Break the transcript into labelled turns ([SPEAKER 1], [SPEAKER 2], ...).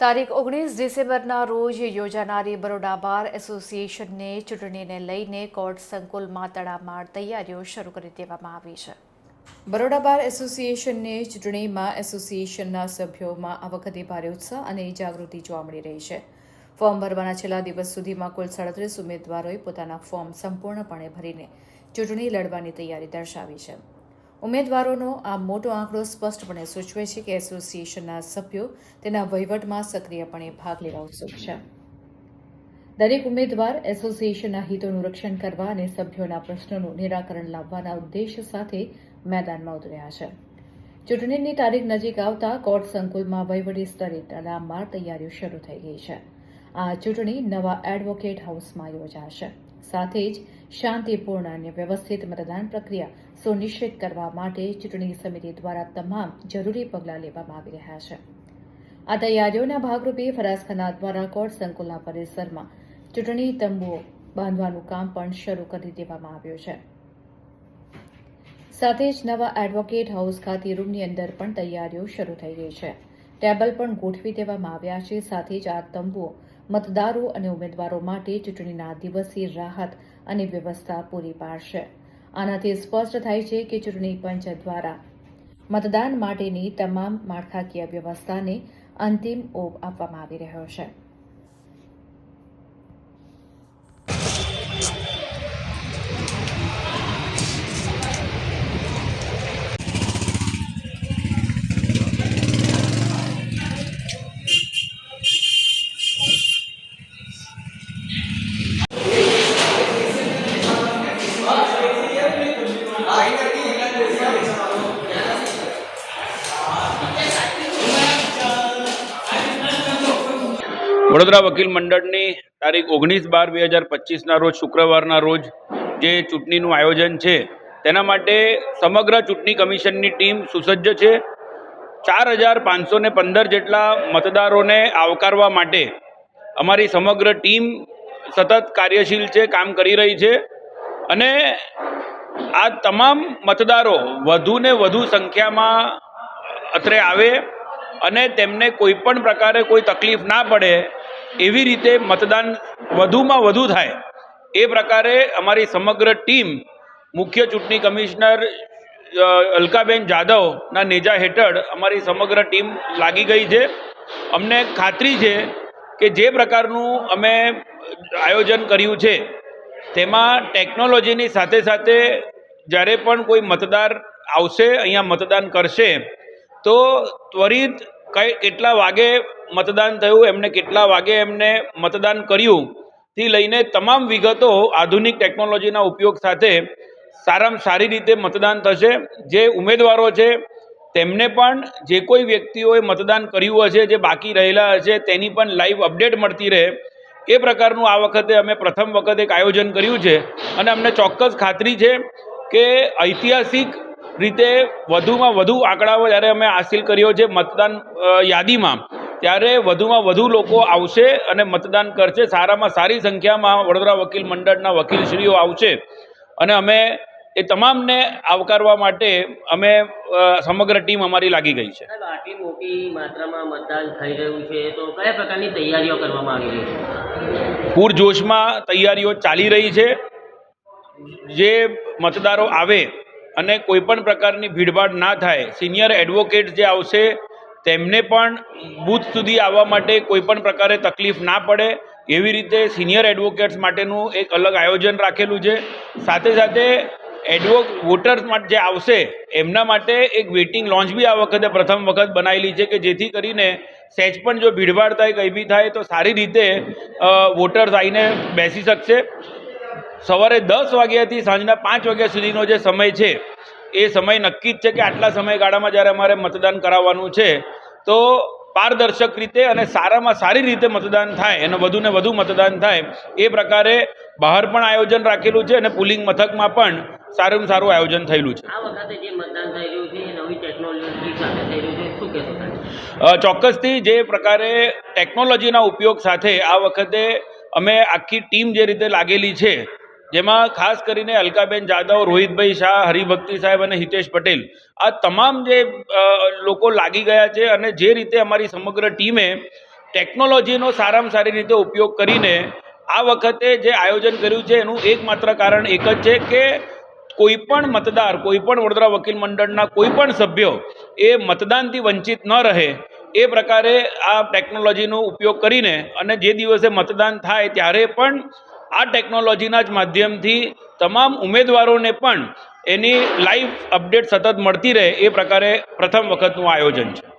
[SPEAKER 1] તારીખ ઓગણીસ ડિસેમ્બરના રોજ યોજાનારી બરોડા બાર એસોસિએશનને ચૂંટણીને લઈને કોર્ટ સંકુલમાં તડામાર તૈયારીઓ શરૂ કરી દેવામાં આવી છે. બરોડા બાર એસોસિએશનને ચૂંટણીમાં એસોસિએશનના સભ્યોમાં આ વખતે ભારે ઉત્સાહ અને જાગૃતિ જોવા મળી રહી છે. ફોર્મ ભરવાના છેલ્લા દિવસ સુધીમાં કુલ સાડત્રીસ ઉમેદવારોએ પોતાના ફોર્મ સંપૂર્ણપણે ભરીને ચૂંટણી લડવાની તૈયારી દર્શાવી છે. ઉમેદવારોનો આ મોટો આંકડો સ્પષ્ટપણે સૂચવે છે કે એસોસિએશનના સભ્યો તેના વહીવટમાં સક્રિયપણે ભાગ લેવા ઉત્સુક છે. દરેક ઉમેદવાર એસોસિએશનના હિતોનું રક્ષણ કરવા અને સભ્યોના પ્રશ્નોનું નિરાકરણ લાવવાના ઉદ્દેશ સાથે મેદાનમાં ઉતર્યા છે. ચૂંટણીની તારીખ નજીક આવતા કોર્ટ સંકુલમાં વહીવટી સ્તરે તડામાર તૈયારીઓ શરૂ થઈ ગઈ છે. આ ચૂંટણી નવા એડવોકેટ હાઉસમાં યોજાશે. સાથે જ શાંતિપૂર્ણ અને વ્યવસ્થિત મતદાન પ્રક્રિયા સુનિશ્ચિત કરવા માટે ચૂંટણી સમિતિ દ્વારા તમામ જરૂરી પગલાં લેવામાં આવી રહ્યા છે. આ તૈયારીઓના ભાગરૂપે ફરાસખાના દ્વારા કોર્ટ સંકુલના પરિસરમાં ચૂંટણી તંબુઓ બાંધવાનું કામ પણ શરૂ કરી દેવામાં આવ્યું છે. સાથે જ નવા એડવોકેટ હાઉસ ખાતે રૂમની અંદર પણ તૈયારીઓ શરૂ થઈ ગઈ છે. ટેબલ પણ ગોઠવી દેવામાં આવ્યા છે. સાથે જ આ તંબુઓ મતદારો અને ઉમેદવારો માટે ચૂંટણીના દિવસે રાહત અને વ્યવસ્થા પૂરી પાડશે. આનાથી સ્પષ્ટ થાય છે કે ચૂંટણી પંચ દ્વારા મતદાન માટેની તમામ માળખાકીય વ્યવસ્થાને અંતિમ ઓપ આપવામાં આવી રહ્યો છે.
[SPEAKER 2] વડોદરા વકીલ મંડળની તારીખ ઓગણીસ બાર બે હજાર પચીસના રોજ, શુક્રવારના રોજ જે ચૂંટણીનું આયોજન છે, તેના માટે સમગ્ર ચૂંટણી કમિશનની ટીમ સુસજ્જ છે. ચાર હજાર પાંચસો ને પંદર જેટલા મતદારોને આવકારવા માટે અમારી સમગ્ર ટીમ સતત કાર્યશીલ છે, કામ કરી રહી છે અને આ તમામ મતદારો વધુને વધુ સંખ્યામાં અત્રે આવે અને તેમને કોઈ પણ પ્રકારે કોઈ તકલીફ ના પડે એવી રીતે મતદાન વધુમાં વધુ થાય. એ પ્રકારે અમારી સમગ્ર ટીમ, મુખ્ય ચૂંટણી કમિશનર અલકાબેન જાદવના નેજા હેઠળ અમારી સમગ્ર ટીમ લાગી ગઈ છે. અમને ખાતરી છે કે જે પ્રકારનું અમે આયોજન કર્યું છે, તેમાં ટેકનોલોજીની સાથે સાથે જ્યારે પણ કોઈ મતદાર આવશે, અહીંયા મતદાન કરશે, તો ત્વરિત કઈ કેટલા વાગે મતદાન થયું, એમને કેટલા વાગે એમને મતદાન કર્યું, થી લઈને તમામ વિગતો આધુનિક ટેકનોલોજીના ઉપયોગ સાથે સારામાં સારી રીતે મતદાન થશે. જે ઉમેદવારો છે, તેમને પણ જે કોઈ વ્યક્તિઓએ મતદાન કર્યું હશે, જે બાકી રહેલા હશે, તેની પણ લાઈવ અપડેટ મળતી રહે. એ પ્રકારનું આ વખતે અમે પ્રથમ વખત એક આયોજન કર્યું છે. અને અમને ચોક્કસ ખાતરી છે કે ઐતિહાસિક રીતે વધુમાં વધુ આંકડાઓ જ્યારે અમે હાસિલ કર્યો છે મતદાન યાદીમાં ત્યારે વધુમાં વધુ લોકો આવશે અને મતદાન કરશે. સારામાં સારી સંખ્યામાં વડોદરા વકીલ મંડળના વકીલશ્રીઓ આવશે. અને અમે એ તમામને આવકારવા માટે અમે સમગ્ર ટીમ અમારી લાગી ગઈ છે.
[SPEAKER 3] આટલી મોટી માત્રામાં મતદાન થઈ રહ્યું છે તો કયા પ્રકારની તૈયારીઓ કરવામાં આવી રહી છે?
[SPEAKER 2] પૂરજોશમાં તૈયારીઓ ચાલી રહી છે. જે મતદારો આવે અને કોઈ પણ પ્રકારની ભીડભાડ ના થાય સિનિયર એડવોકેટ જે આવશે, તેમને પણ બૂથ સુધી આવવા માટે કોઈ પણ પ્રકારે તકલીફ ના પડે. એવી રીતે સિનિયર એડવોકેટ્સ માટેનું એક અલગ આયોજન રાખેલું છે. સાથે સાથે એડવો વોટર્સ માટે જે આવશે, એમના માટે એક વેઇટિંગ લોન્ચ બી આ વખતે પ્રથમ વખત બનાવેલી છે કે જેથી કરીને સહેજ પણ જો ભીડભાડ થાય કંઈ બી થાય, તો સારી રીતે વોટર્સ આવીને બેસી શકશે. સવારે દસ વાગ્યાથી સાંજના પાંચ વાગ્યા સુધીનો જે સમય છે એ સમય નક્કી જ છે કે આટલા સમયગાળામાં જ્યારે અમારે મતદાન કરાવવાનું છે તો પારદર્શક રીતે અને સારામાં સારી રીતે મતદાન થાય અને વધુને વધુ મતદાન થાય એ પ્રકારે બહાર પણ આયોજન રાખેલું છે અને પુલિંગ મથકમાં પણ સારું સારું આયોજન થયેલું છે.
[SPEAKER 3] આ વખતે જે મતદાન થઈ રહ્યું છે નવી ટેકનોલોજી સાથે થઈ રહ્યું છે શું કહેશો
[SPEAKER 2] ચોક્કસથી જે પ્રકારે ટેકનોલોજીના ઉપયોગ સાથે આ વખતે અમે આખી ટીમ જે રીતે લાગેલી છે જેમાં ખાસ કરીને અલકાબેન જાદવ, રોહિતભાઈ શાહ, હરિભક્તિ સાહેબ અને હિતેશ પટેલ. આ તમામ જે લોકો લાગી ગયા છે અને જે રીતે અમારી સમગ્ર ટીમે ટેકનોલોજીનો સારામાં સારી રીતે ઉપયોગ કરીને આ વખતે જે આયોજન કર્યું છે, એનું એકમાત્ર કારણ એક જ છે કે કોઈ પણ મતદાર કોઈ પણ વડોદરા વકીલ મંડળના કોઈ પણ સભ્યો એ મતદાનથી વંચિત ન રહે એ પ્રકારે આ ટેકનોલોજીનો ઉપયોગ કરીને અને જે દિવસે મતદાન થાય ત્યારે પણ આ ટેકનોલોજીના જ માધ્યમથી તમામ ઉમેદવારોને પણ એની લાઈવ અપડેટ સતત મળતી રહે એ પ્રકારે પ્રથમ વખતનું આયોજન છે.